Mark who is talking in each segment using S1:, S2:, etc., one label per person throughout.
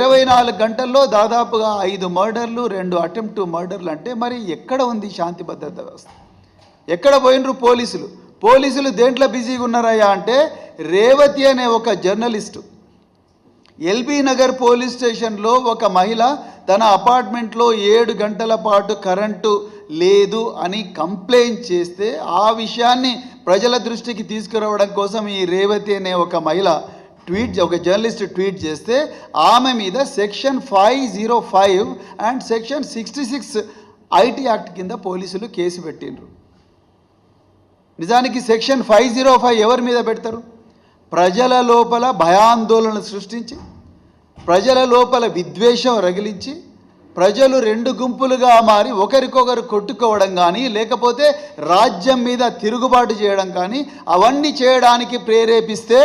S1: ఇరవై నాలుగు గంటల్లో దాదాపుగా ఐదు మర్డర్లు రెండు అటెంప్ట్ మర్డర్లు అంటే మరి ఎక్కడ ఉంది శాంతి భద్రత వ్యవస్థ? ఎక్కడ పోయినరు పోలీసులు? పోలీసులు దేంట్లో బిజీగా ఉన్నారయ్యా అంటే రేవతి అనే ఒక జర్నలిస్టు. ఎల్బీ నగర్ పోలీస్ స్టేషన్లో ఒక మహిళ తన అపార్ట్మెంట్లో ఏడు గంటల పాటు కరెంటు లేదు అని కంప్లైంట్ చేస్తే ఆ విషయాన్ని ప్రజల దృష్టికి తీసుకురావడం కోసం ఈ రేవతి అనే ఒక మహిళ ట్వీట్ ఒక జర్నలిస్ట్ ట్వీట్ చేస్తే ఆమె మీద section five zero five and section sixty six IT act కింద పోలీసులు కేసు పెట్టిండ్రు. నిజానికి సెక్షన్ ఫైవ్ జీరో ఫైవ్ ఎవరి మీద పెడతారు? ప్రజల లోపల భయాందోళన సృష్టించి ప్రజల లోపల విద్వేషం రగిలించి ప్రజలు రెండు గుంపులుగా మారి ఒకరికొకరు కొట్టుకోవడం కానీ లేకపోతే రాజ్యం మీద తిరుగుబాటు చేయడం కానీ అవన్నీ చేయడానికి ప్రేరేపిస్తే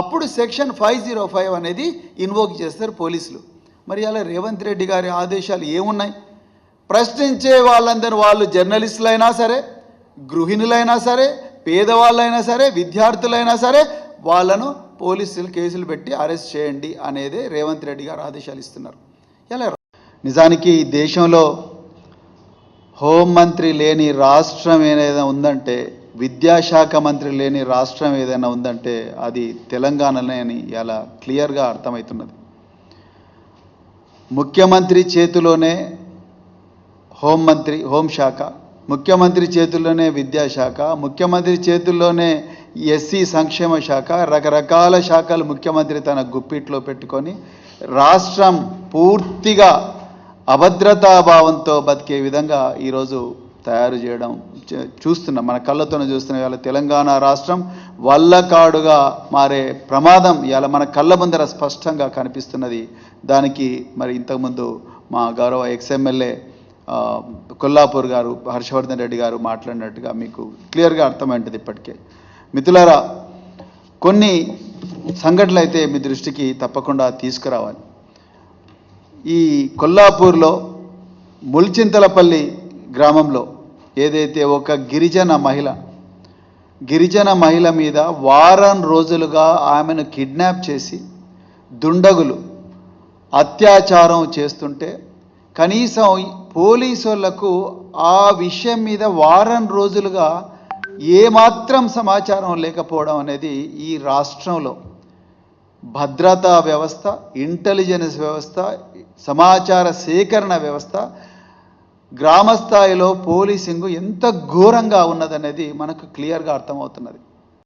S1: అప్పుడు సెక్షన్ ఫైవ్ జీరో ఫైవ్ అనేది ఇన్వోక్ చేస్తారు పోలీసులు. మరి అలా రేవంత్ రెడ్డి గారి ఆదేశాలు ఏమున్నాయి? ప్రశ్నించే వాళ్ళందరూ వాళ్ళు జర్నలిస్టులైనా సరే గృహిణులైనా సరే పేదవాళ్ళైనా సరే విద్యార్థులైనా సరే వాళ్ళను పోలీసులు కేసులు పెట్టి అరెస్ట్ చేయండి అనేది రేవంత్ రెడ్డి గారు ఆదేశాలు ఇస్తున్నారు. ఎలా? నిజానికి దేశంలో హోంమంత్రి లేని రాష్ట్రం ఏదైనా ఉందంటే విద్యాశాఖ మంత్రి లేని రాష్ట్రం ఏదైనా ఉందంటే అది తెలంగాణనే అని ఇలా క్లియర్గా అర్థమవుతున్నది. ముఖ్యమంత్రి చేతిలోనే హోంమంత్రి హోంశాఖ ముఖ్యమంత్రి చేతుల్లోనే విద్యాశాఖ ముఖ్యమంత్రి చేతుల్లోనే ఎస్సీ సంక్షేమ శాఖ రకరకాల శాఖలు ముఖ్యమంత్రి తన గుప్పిట్లో పెట్టుకొని రాష్ట్రం పూర్తిగా అభద్రతాభావంతో బతికే విధంగా ఈరోజు తయారు చేయడం చూస్తున్నాం మన కళ్ళతోనే చూస్తున్నాం. ఇవాళ తెలంగాణ రాష్ట్రం వల్లకాడుగా మారే ప్రమాదం ఇవాళ మన కళ్ళ ముందర స్పష్టంగా కనిపిస్తున్నది. దానికి మరి ఇంతకుముందు మా గౌరవ ఎక్స్ఎమ్మెల్యే కొల్లాపూర్ గారు హర్షవర్ధన్ రెడ్డి గారు మాట్లాడినట్టుగా మీకు క్లియర్గా అర్థమైంటుంది ఇప్పటికే. మిత్రులారా కొన్ని సంఘటనలు అయితే మీ దృష్టికి తప్పకుండా తీసుకురావాలి. ఈ కొల్లాపూర్లో ముల్చింతలపల్లి గ్రామంలో ఏదైతే ఒక గిరిజన మహిళ గిరిజన మహిళ మీద వారం రోజులుగా ఆమెను కిడ్నాప్ చేసి దుండగులు అత్యాచారం చేస్తుంటే కనీసం పోలీసు ఆ విషయం మీద వారం రోజులుగా ఏమాత్రం సమాచారం లేకపోవడం అనేది ఈ రాష్ట్రంలో భద్రతా వ్యవస్థ ఇంటెలిజెన్స్ వ్యవస్థ సమాచార సేకరణ వ్యవస్థ గ్రామ స్థాయిలో పోలీసింగ్ ఎంత ఘోరంగా ఉన్నదనేది మనకు క్లియర్గా అర్థమవుతున్నది.